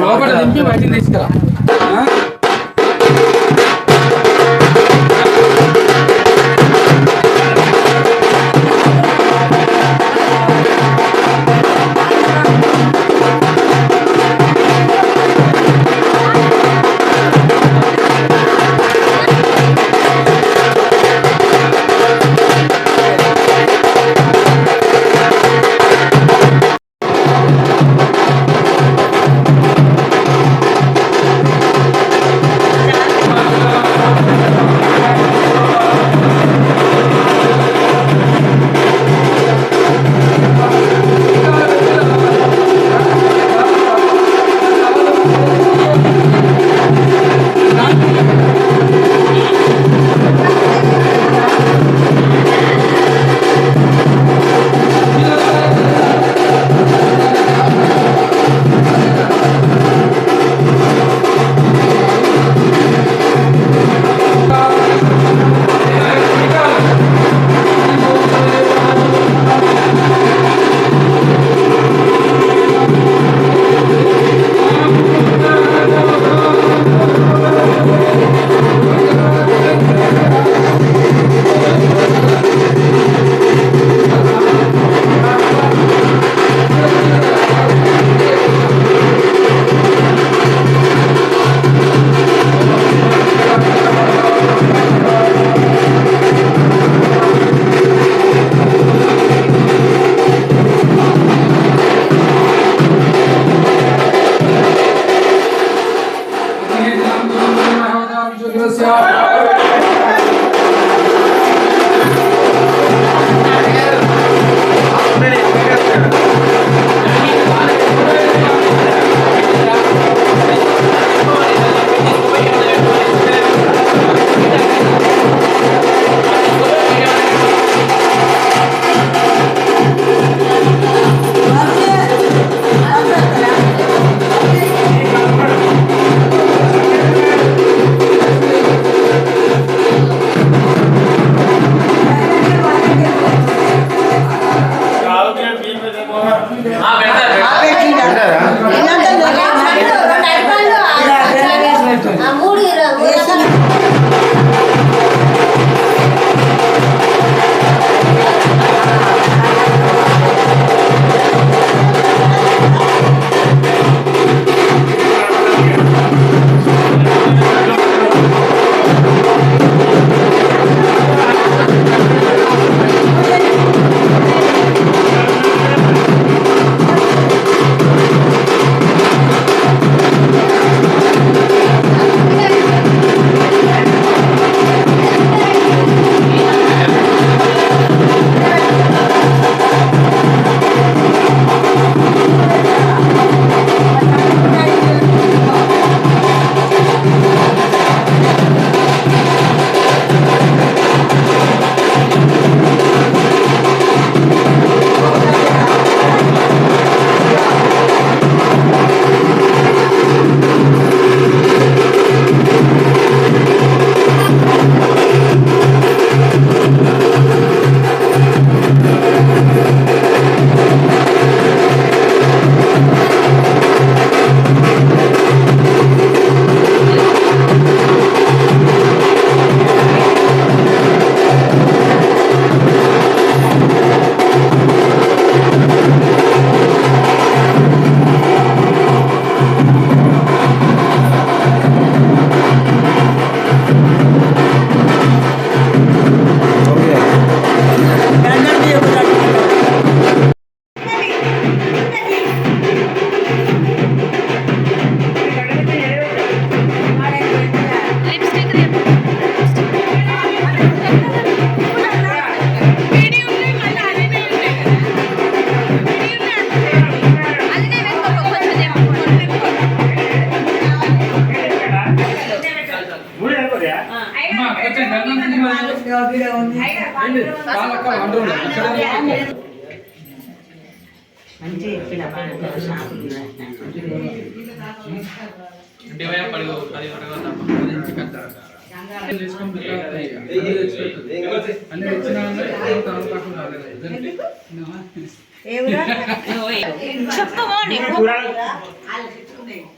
లోపల దింపి బయటికి తీసుకురా.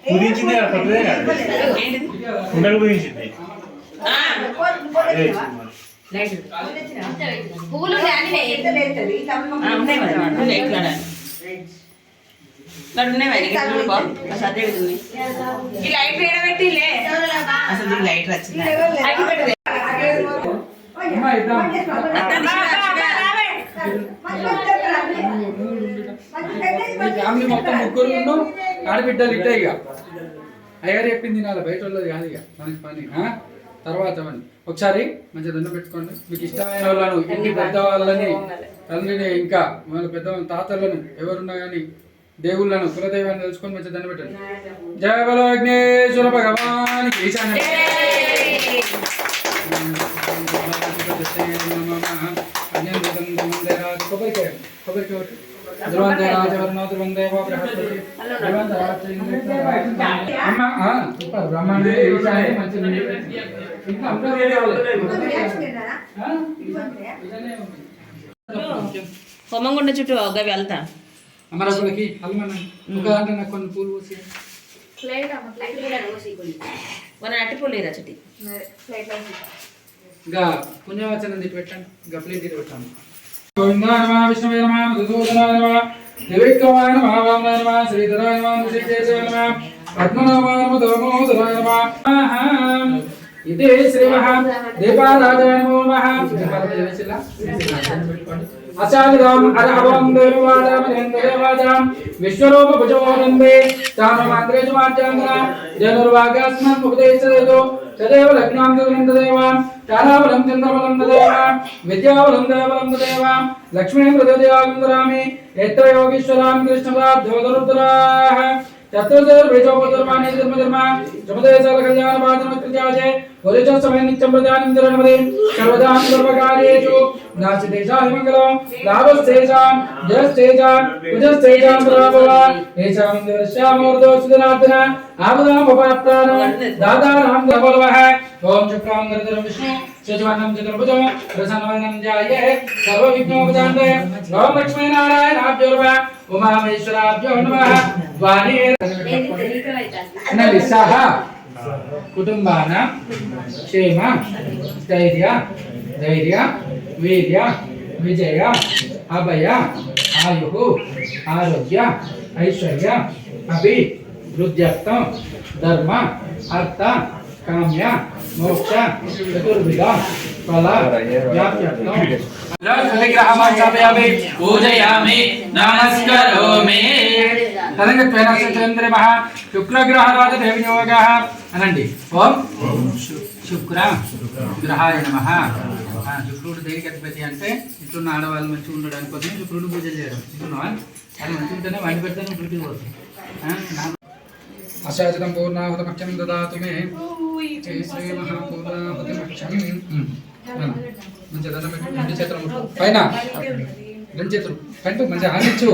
గురించింది. కుండల గురించింది పువ్వులు ఉన్నాయి మరి ఉన్నాయి ఇక్కడ ఇక్కడ ఉన్నాయి మరి ఇక్కడ చూడుకో అసలు అదే విధంగా ఉన్నాయి. ఈ లైట్ ఏడబెట్టిలే అసలు దీనికి లైట్ వచ్చింది? అమ్మా, ఇద్దాం. మీ ఫ్యామిలీ మొత్తం ముగ్గురు ఉన్నాం ఆడబిడ్డలు ఇట్టే ఇక. అయ్యారు చెప్పింది తినాలి బయట వాళ్ళది కాదు ఇక. మనకి పని. ఆ? తర్వాత అవన్నీ. ఒకసారి మంచిగా దండం పెట్టుకోండి. మీకు ఇష్టమైన వాళ్ళను ఇంటి పెద్ద వాళ్ళని తండ్రిని ఇంకా వాళ్ళ పెద్ద తాతలను ఎవరున్నా కానీ దేవుళ్ళను కులదైవాన్ని తెలుసుకొని మంచిగా దండం పెట్టండి జయ బలో విఘ్నేశ్వర భగవానికి ఈశాన్య కొబ్బరికాయ కొబ్బరికాయ మంచి. కొమ్మంగుండ చుట్టూ గవి వెళ్తా అమరాకులకి హనుమాన్ ఒక దాంట్లో నాకు కొన్ని పూలు పూసి మన అట్టిపూలు లేదా చెట్టి ఇంకా పుణ్యవచనం తిట్టి పెట్టండి ఇంకా ప్లేట్ తిట్టి పెట్టండి గోవిందాయ నమ విష్ణువే నమ మధుసూదనాయ నమ త్రివిక్రమాయ నమ వామనాయ నమ శ్రీధరాయ నమ ఋషికేశాయ నమ పద్మనాభాయ నమ నమ. ఇదే శ్రీ మహా దీపారాజాయ నమో నమః దీపారాజన అరహవం దేవాదాం దేవాదాం విశ్వరూప భుజమోనందే తామమాంద్రేజు జనుర్వాగాస్మన్ ఉపదేశదేదో తదేవ లగ్నాం దేవాం తారాబలం చంద్రబలం దేవాం విద్యాబలం దేవబలం దేవాం లక్ష్మీ ఎత్ర యోగీశ్వరాం జమదేశాల కళ్యాణ బాధన वदच समयनित्यं प्रदानिन्दरनमदे सर्वदां सर्वकार्येषु नास्तितेषां मङ्गलं लाभस्तेषां जयस्तेषां कुजस्तेषां प्रभावान् येषां दर्श्यामोर्दो सुदनाथन आपदाम् उपाप्तानां दादानां गभलवः ॐ शुक्राङ्गरधरं विष्णु सचिवानं चतुर्भुजं प्रसन्नवनं जाये सर्वविघ्नोपदान्ते ॐ लक्ष्मीनारायणाभ्योर्व उमामहेश्वराभ्यो नमः द्वारे कुटुबान क्षेम धैर्य धैर्य वीर विजय अभय आयु आरोग्य ऐश्वर्य अभी वृद्यर्थ धर्म अर्थ काम्य मोक्ष चतुर्विध कला पूजयामी వ్యాప్త్యర్థం విగ్రహమాచాపయామి తదంగత్వేన చంద్రమః శుక్రగ్రహరాజ దేవినియోగ అనండి. ఓం శుక్ర గ్రహాయ నమ. శుక్రుడు దేనికి అధిపతి అంటే ఇట్లున్న ఆడవాళ్ళు మంచిగా ఉండడానికి కోసం శుక్రుడు పూజ చేయడం. ఇట్లున్నావా అది మంచిగా ఉంటేనే వాడి పెడితేనే వృద్ధి పోతుంది అశాచితం పూర్ణాహుతమక్షం దాతు మే. జై శ్రీ మహాపూర్ణాహుతమక్షం మంచిగా దండం పెట్టు రెండు చేతులు పైన. రెండు చేతులు. కంటూ మంచి ఆనిచ్చు.